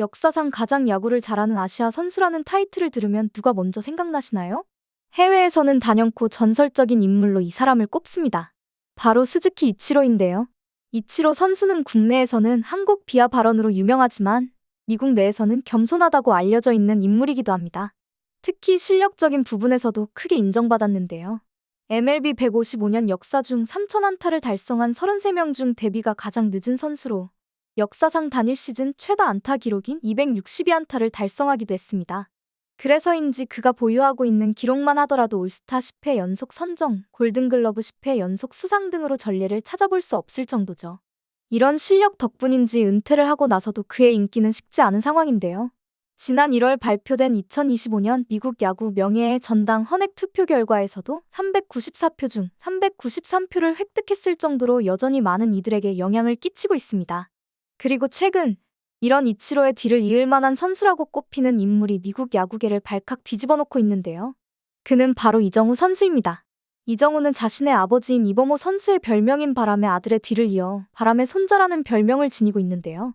역사상 가장 야구를 잘하는 아시아 선수라는 타이틀을 들으면 누가 먼저 생각나시나요? 해외에서는 단연코 전설적인 인물로 이 사람을 꼽습니다. 바로 스즈키 이치로인데요. 이치로 선수는 국내에서는 한국 비하 발언으로 유명하지만 미국 내에서는 겸손하다고 알려져 있는 인물이기도 합니다. 특히 실력적인 부분에서도 크게 인정받았는데요. MLB 155년 역사 중 3,000안타를 달성한 33명 중 데뷔가 가장 늦은 선수로 역사상 단일 시즌 최다 안타 기록인 262안타를 달성하기도 했습니다. 그래서인지 그가 보유하고 있는 기록만 하더라도 올스타 10회 연속 선정, 골든글러브 10회 연속 수상 등으로 전례를 찾아볼 수 없을 정도죠. 이런 실력 덕분인지 은퇴를 하고 나서도 그의 인기는 식지 않은 상황인데요. 지난 1월 발표된 2025년 미국 야구 명예의 전당 헌액 투표 결과에서도 394표 중 393표를 획득했을 정도로 여전히 많은 이들에게 영향을 끼치고 있습니다. 그리고 최근 이런 이치로의 뒤를 이을 만한 선수라고 꼽히는 인물이 미국 야구계를 발칵 뒤집어 놓고 있는데요. 그는 바로 이정우 선수입니다. 이정우는 자신의 아버지인 이범호 선수의 별명인 바람의 아들의 뒤를 이어 바람의 손자라는 별명을 지니고 있는데요.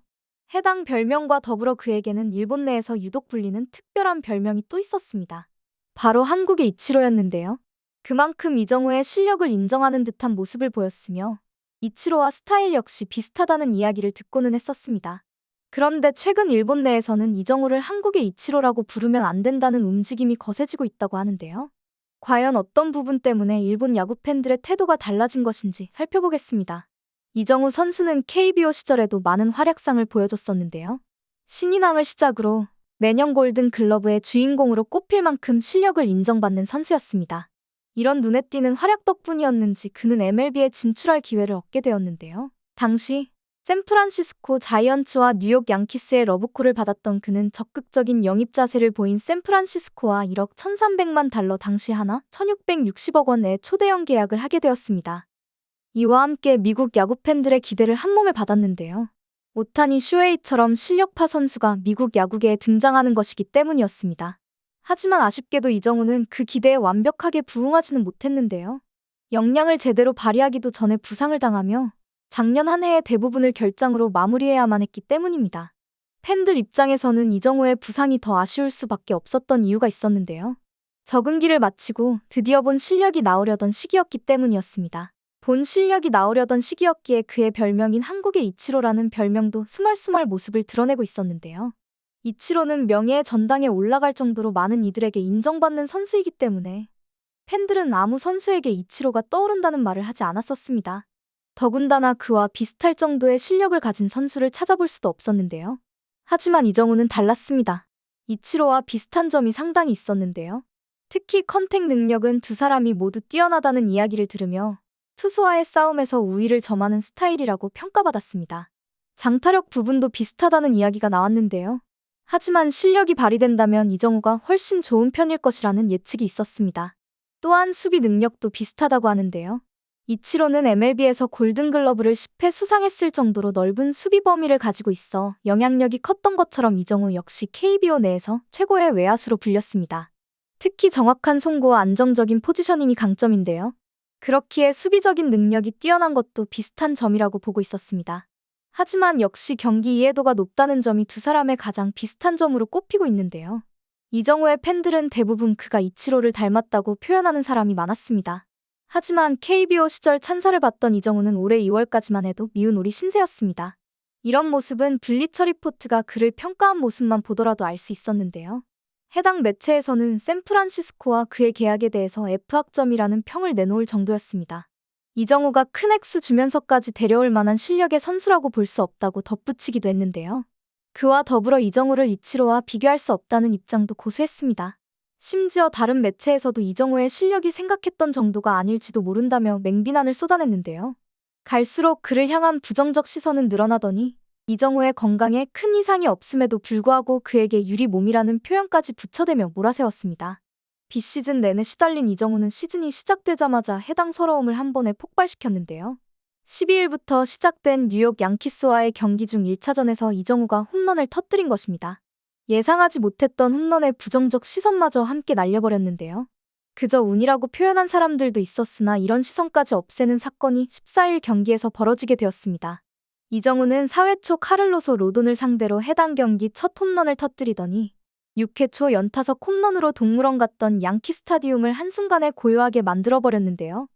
해당 별명과 더불어 그에게는 일본 내에서 유독 불리는 특별한 별명이 또 있었습니다. 바로 한국의 이치로였는데요. 그만큼 이정우의 실력을 인정하는 듯한 모습을 보였으며 이치로와 스타일 역시 비슷하다는 이야기를 듣고는 했었습니다. 그런데 최근 일본 내에서는 이정우를 한국의 이치로라고 부르면 안 된다는 움직임이 거세지고 있다고 하는데요. 과연 어떤 부분 때문에 일본 야구 팬들의 태도가 달라진 것인지 살펴보겠습니다. 이정우 선수는 KBO 시절에도 많은 활약상을 보여줬었는데요. 신인왕을 시작으로 매년 골든 글러브의 주인공으로 꼽힐 만큼 실력을 인정받는 선수였습니다. 이런 눈에 띄는 활약 덕분이었는지 그는 MLB에 진출할 기회를 얻게 되었는데요. 당시 샌프란시스코 자이언츠와 뉴욕 양키스의 러브콜을 받았던 그는 적극적인 영입 자세를 보인 샌프란시스코와 1억 1,300만 달러 당시 하나 1,660억 원의 초대형 계약을 하게 되었습니다. 이와 함께 미국 야구 팬들의 기대를 한몸에 받았는데요. 오타니 쇼헤이처럼 실력파 선수가 미국 야구계에 등장하는 것이기 때문이었습니다. 하지만 아쉽게도 이정우는 그 기대에 완벽하게 부응하지는 못했는데요. 역량을 제대로 발휘하기도 전에 부상을 당하며 작년 한 해의 대부분을 결장으로 마무리해야만 했기 때문입니다. 팬들 입장에서는 이정우의 부상이 더 아쉬울 수밖에 없었던 이유가 있었는데요. 적응기를 마치고 드디어 본 실력이 나오려던 시기였기 때문이었습니다. 본 실력이 나오려던 시기였기에 그의 별명인 한국의 이치로라는 별명도 스멀스멀 모습을 드러내고 있었는데요. 이치로는 명예의 전당에 올라갈 정도로 많은 이들에게 인정받는 선수이기 때문에 팬들은 아무 선수에게 이치로가 떠오른다는 말을 하지 않았었습니다. 더군다나 그와 비슷할 정도의 실력을 가진 선수를 찾아볼 수도 없었는데요. 하지만 이정우는 달랐습니다. 이치로와 비슷한 점이 상당히 있었는데요. 특히 컨택 능력은 두 사람이 모두 뛰어나다는 이야기를 들으며 투수와의 싸움에서 우위를 점하는 스타일이라고 평가받았습니다. 장타력 부분도 비슷하다는 이야기가 나왔는데요. 하지만 실력이 발휘된다면 이정우가 훨씬 좋은 편일 것이라는 예측이 있었습니다. 또한 수비 능력도 비슷하다고 하는데요. 이치로는 MLB에서 골든글러브를 10회 수상했을 정도로 넓은 수비 범위를 가지고 있어 영향력이 컸던 것처럼 이정우 역시 KBO 내에서 최고의 외야수로 불렸습니다. 특히 정확한 송구와 안정적인 포지셔닝이 강점인데요. 그렇기에 수비적인 능력이 뛰어난 것도 비슷한 점이라고 보고 있었습니다. 하지만 역시 경기 이해도가 높다는 점이 두 사람의 가장 비슷한 점으로 꼽히고 있는데요. 이정우의 팬들은 대부분 그가 이치로를 닮았다고 표현하는 사람이 많았습니다. 하지만 KBO 시절 찬사를 받던 이정우는 올해 2월까지만 해도 미운 우리 신세였습니다. 이런 모습은 블리처 리포트가 그를 평가한 모습만 보더라도 알 수 있었는데요. 해당 매체에서는 샌프란시스코와 그의 계약에 대해서 F학점이라는 평을 내놓을 정도였습니다. 이정우가 큰 액수 주면서까지 데려올 만한 실력의 선수라고 볼 수 없다고 덧붙이기도 했는데요. 그와 더불어 이정우를 이치로와 비교할 수 없다는 입장도 고수했습니다. 심지어 다른 매체에서도 이정우의 실력이 생각했던 정도가 아닐지도 모른다며 맹비난을 쏟아냈는데요. 갈수록 그를 향한 부정적 시선은 늘어나더니 이정우의 건강에 큰 이상이 없음에도 불구하고 그에게 유리 몸이라는 표현까지 붙여대며 몰아세웠습니다. 비시즌 내내 시달린 이정우는 시즌이 시작되자마자 해당 서러움을 한 번에 폭발시켰는데요. 12일부터 시작된 뉴욕 양키스와의 경기 중 1차전에서 이정우가 홈런을 터뜨린 것입니다. 예상하지 못했던 홈런의 부정적 시선마저 함께 날려버렸는데요. 그저 운이라고 표현한 사람들도 있었으나 이런 시선까지 없애는 사건이 14일 경기에서 벌어지게 되었습니다. 이정우는 4회 초 카를로소 로돈을 상대로 해당 경기 첫 홈런을 터뜨리더니 6회 초 연타석 홈런으로 동물원 갔던 양키 스타디움을 한순간에 고요하게 만들어버렸는데요.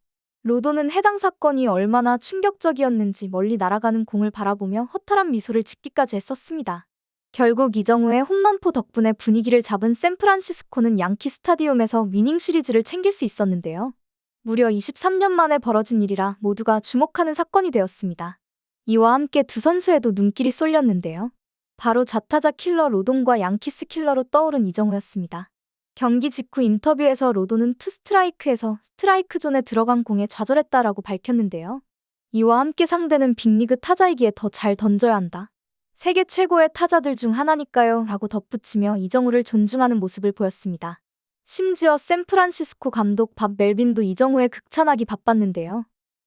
로돈은 해당 사건이 얼마나 충격적이었는지 멀리 날아가는 공을 바라보며 허탈한 미소를 짓기까지 했었습니다. 결국 이정우의 홈런포 덕분에 분위기를 잡은 샌프란시스코는 양키 스타디움에서 위닝 시리즈를 챙길 수 있었는데요. 무려 23년 만에 벌어진 일이라 모두가 주목하는 사건이 되었습니다. 이와 함께 두 선수에도 눈길이 쏠렸는데요. 바로 좌타자 킬러 로돈과 양키스 킬러로 떠오른 이정우였습니다. 경기 직후 인터뷰에서 로돈은 투 스트라이크에서 스트라이크 존에 들어간 공에 좌절했다라고 밝혔는데요. 이와 함께 상대는 빅리그 타자이기에 더 잘 던져야 한다. 세계 최고의 타자들 중 하나니까요. 라고 덧붙이며 이정우를 존중하는 모습을 보였습니다. 심지어 샌프란시스코 감독 밥 멜빈도 이정우의 극찬하기 바빴는데요.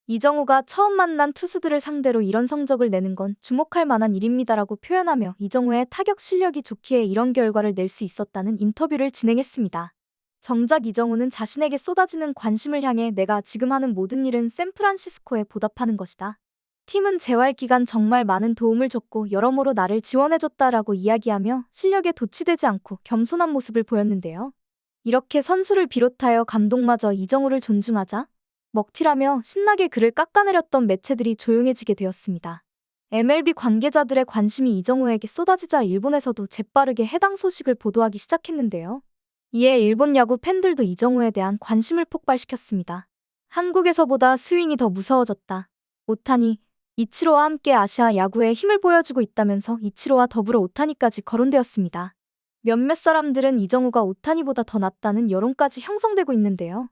이정우가 처음 만난 투수들을 상대로 이런 성적을 내는 건 주목할 만한 일입니다라고 표현하며 이정우의 타격 실력이 좋기에 이런 결과를 낼 수 있었다는 인터뷰를 진행했습니다. 정작 이정우는 자신에게 쏟아지는 관심을 향해 내가 지금 하는 모든 일은 샌프란시스코에 보답하는 것이다. 팀은 재활 기간 정말 많은 도움을 줬고 여러모로 나를 지원해줬다라고 이야기하며 실력에 도취되지 않고 겸손한 모습을 보였는데요. 이렇게 선수를 비롯하여 감독마저 이정우를 존중하자 먹튀라며 신나게 그를 깎아내렸던 매체들이 조용해지게 되었습니다. MLB 관계자들의 관심이 이정우에게 쏟아지자 일본에서도 재빠르게 해당 소식을 보도하기 시작했는데요. 이에 일본 야구 팬들도 이정우에 대한 관심을 폭발시켰습니다. 한국에서보다 스윙이 더 무서워졌다. 오타니, 이치로와 함께 아시아 야구에 힘을 보여주고 있다면서 이치로와 더불어 오타니까지 거론되었습니다. 몇몇 사람들은 이정우가 오타니보다 더 낫다는 여론까지 형성되고 있는데요.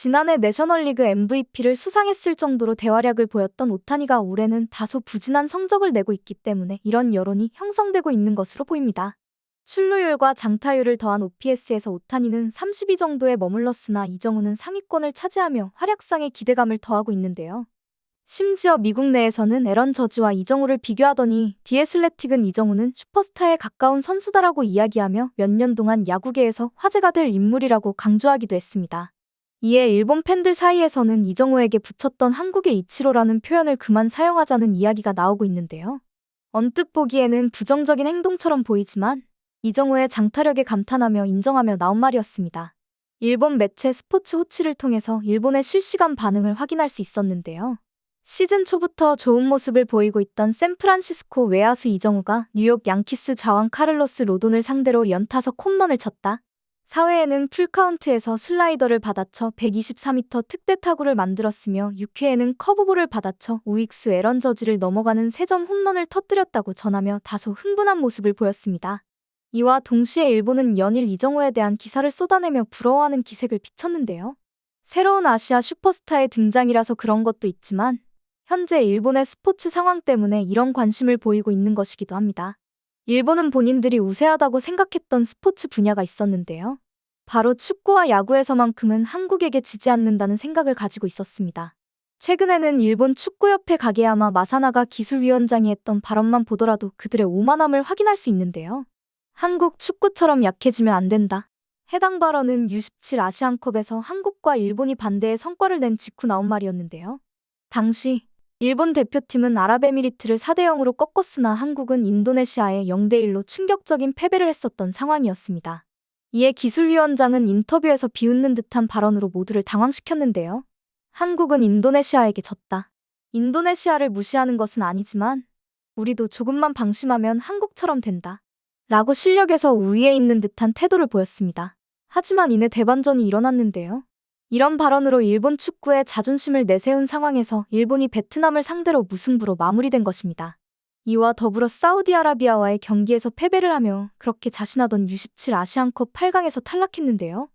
지난해 내셔널리그 MVP를 수상했을 정도로 대활약을 보였던 오타니가 올해는 다소 부진한 성적을 내고 있기 때문에 이런 여론이 형성되고 있는 것으로 보입니다. 출루율과 장타율을 더한 OPS에서 오타니는 32 정도에 머물렀으나 이정우는 상위권을 차지하며 활약상에 기대감을 더하고 있는데요. 심지어 미국 내에서는 에런 저지와 이정우를 비교하더니 디에슬레틱은 이정우는 슈퍼스타에 가까운 선수다라고 이야기하며 몇 년 동안 야구계에서 화제가 될 인물이라고 강조하기도 했습니다. 이에 일본 팬들 사이에서는 이정우에게 붙였던 한국의 이치로라는 표현을 그만 사용하자는 이야기가 나오고 있는데요. 언뜻 보기에는 부정적인 행동처럼 보이지만 이정우의 장타력에 감탄하며 인정하며 나온 말이었습니다. 일본 매체 스포츠 호치를 통해서 일본의 실시간 반응을 확인할 수 있었는데요. 시즌 초부터 좋은 모습을 보이고 있던 샌프란시스코 외야수 이정우가 뉴욕 양키스 좌완 카를로스 로돈을 상대로 연타석 홈런을 쳤다. 4회에는 풀카운트에서 슬라이더를 받아쳐 124m 특대 타구를 만들었으며 6회에는 커브볼을 받아쳐 우익수 에런 저지를 넘어가는 3점 홈런을 터뜨렸다고 전하며 다소 흥분한 모습을 보였습니다. 이와 동시에 일본은 연일 이정우에 대한 기사를 쏟아내며 부러워하는 기색을 비쳤는데요. 새로운 아시아 슈퍼스타의 등장이라서 그런 것도 있지만 현재 일본의 스포츠 상황 때문에 이런 관심을 보이고 있는 것이기도 합니다. 일본은 본인들이 우세하다고 생각했던 스포츠 분야가 있었는데요. 바로 축구와 야구에서만큼은 한국에게 지지 않는다는 생각을 가지고 있었습니다. 최근에는 일본 축구협회 가게야마 마사나가 기술위원장이 했던 발언만 보더라도 그들의 오만함을 확인할 수 있는데요. 한국 축구처럼 약해지면 안 된다. 해당 발언은 U17 아시안컵에서 한국과 일본이 반대의 성과를 낸 직후 나온 말이었는데요. 당시 일본 대표팀은 아랍에미리트를 4대 0으로 꺾었으나 한국은 인도네시아에 0대 1로 충격적인 패배를 했었던 상황이었습니다. 이에 기술위원장은 인터뷰에서 비웃는 듯한 발언으로 모두를 당황시켰는데요. 한국은 인도네시아에게 졌다. 인도네시아를 무시하는 것은 아니지만 우리도 조금만 방심하면 한국처럼 된다. 라고 실력에서 우위에 있는 듯한 태도를 보였습니다. 하지만 이내 대반전이 일어났는데요. 이런 발언으로 일본 축구의 자존심을 내세운 상황에서 일본이 베트남을 상대로 무승부로 마무리된 것입니다. 이와 더불어 사우디아라비아와의 경기에서 패배를 하며 그렇게 자신하던 U17 아시안컵 8강에서 탈락했는데요.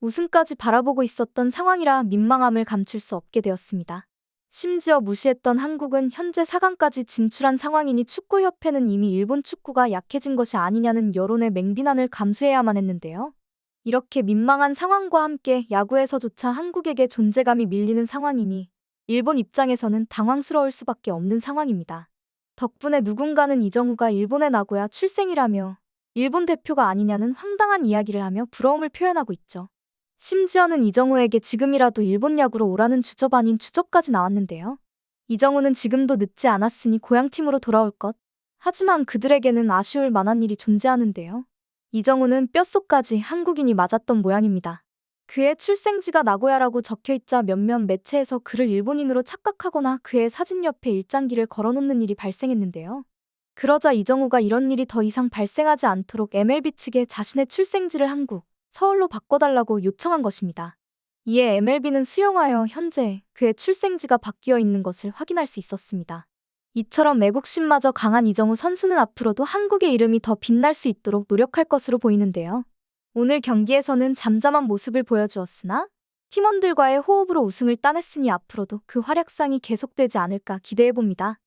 우승까지 바라보고 있었던 상황이라 민망함을 감출 수 없게 되었습니다. 심지어 무시했던 한국은 현재 4강까지 진출한 상황이니 축구협회는 이미 일본 축구가 약해진 것이 아니냐는 여론의 맹비난을 감수해야만 했는데요. 이렇게 민망한 상황과 함께 야구에서조차 한국에게 존재감이 밀리는 상황이니 일본 입장에서는 당황스러울 수밖에 없는 상황입니다. 덕분에 누군가는 이정우가 일본에 나고야 출생이라며 일본 대표가 아니냐는 황당한 이야기를 하며 부러움을 표현하고 있죠. 심지어는 이정우에게 지금이라도 일본 야구로 오라는 주접 아닌 주접까지 나왔는데요. 이정우는 지금도 늦지 않았으니 고향팀으로 돌아올 것. 하지만 그들에게는 아쉬울 만한 일이 존재하는데요. 이정우는 뼛속까지 한국인이 맞았던 모양입니다. 그의 출생지가 나고야라고 적혀 있자 몇몇 매체에서 그를 일본인으로 착각하거나 그의 사진 옆에 일장기를 걸어놓는 일이 발생했는데요. 그러자 이정우가 이런 일이 더 이상 발생하지 않도록 MLB 측에 자신의 출생지를 한국, 서울로 바꿔달라고 요청한 것입니다. 이에 MLB는 수용하여 현재 그의 출생지가 바뀌어 있는 것을 확인할 수 있었습니다. 이처럼 애국심마저 강한 이정우 선수는 앞으로도 한국의 이름이 더 빛날 수 있도록 노력할 것으로 보이는데요. 오늘 경기에서는 잠잠한 모습을 보여주었으나 팀원들과의 호흡으로 우승을 따냈으니 앞으로도 그 활약상이 계속되지 않을까 기대해봅니다.